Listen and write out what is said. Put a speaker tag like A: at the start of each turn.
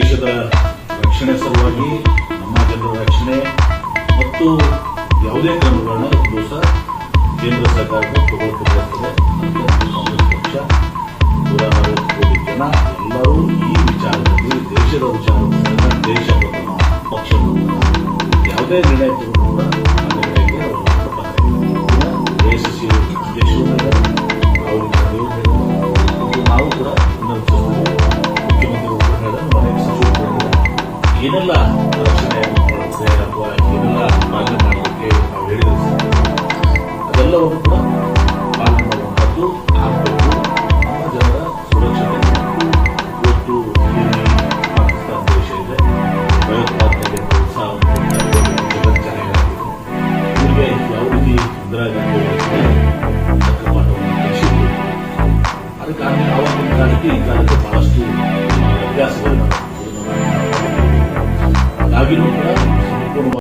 A: ದೇಶದ ರಕ್ಷಣೆ ಸಲುವಾಗಿ, ನಮ್ಮ ಜನರ ರಕ್ಷಣೆ ಮತ್ತು ಯಾವುದೇ ಕ್ರಮಗಳನ್ನು ಒಂದು ಸಹ ಕೇಂದ್ರ ಸರ್ಕಾರ ತಗೊಳ್ಬೇಕಾಗ್ತದೆ ಕಾಂಗ್ರೆಸ್ ಪಕ್ಷ ನೂರ ನಲವತ್ತು ಕೋಟಿ ಜನ ಎಲ್ಲರೂ ಈ ವಿಚಾರದಲ್ಲಿ, ದೇಶದ ವಿಚಾರವನ್ನು ದೇಶ ಪಕ್ಷವನ್ನು ಯಾವುದೇ ನಿರ್ಣಯ ತಗೊಂಡು ಕೂಡ ನಿರ್ಣಯಕ್ಕೆ ಅವರು ದೇಶದ ಏನೆಲ್ಲ ರಕ್ಷಣೆ ಮಾಡುತ್ತೆ ಅಥವಾ ಏನೆಲ್ಲ ಪಾಲನೆ ನಾವು ಹೇಳಿದ್ರೆ ಅದೆಲ್ಲವನ್ನು ಕೂಡ ಪಾಲನೆ ಮಾಡುವಂಥದ್ದು ಆಗಬೇಕು ಅದಕ್ಕಾಗಿ ಆವಾಗಿನ ಕಾಲಕ್ಕೆ ಈ ಕಾಲಕ್ಕೆ ಬಹಳಷ್ಟು you know what?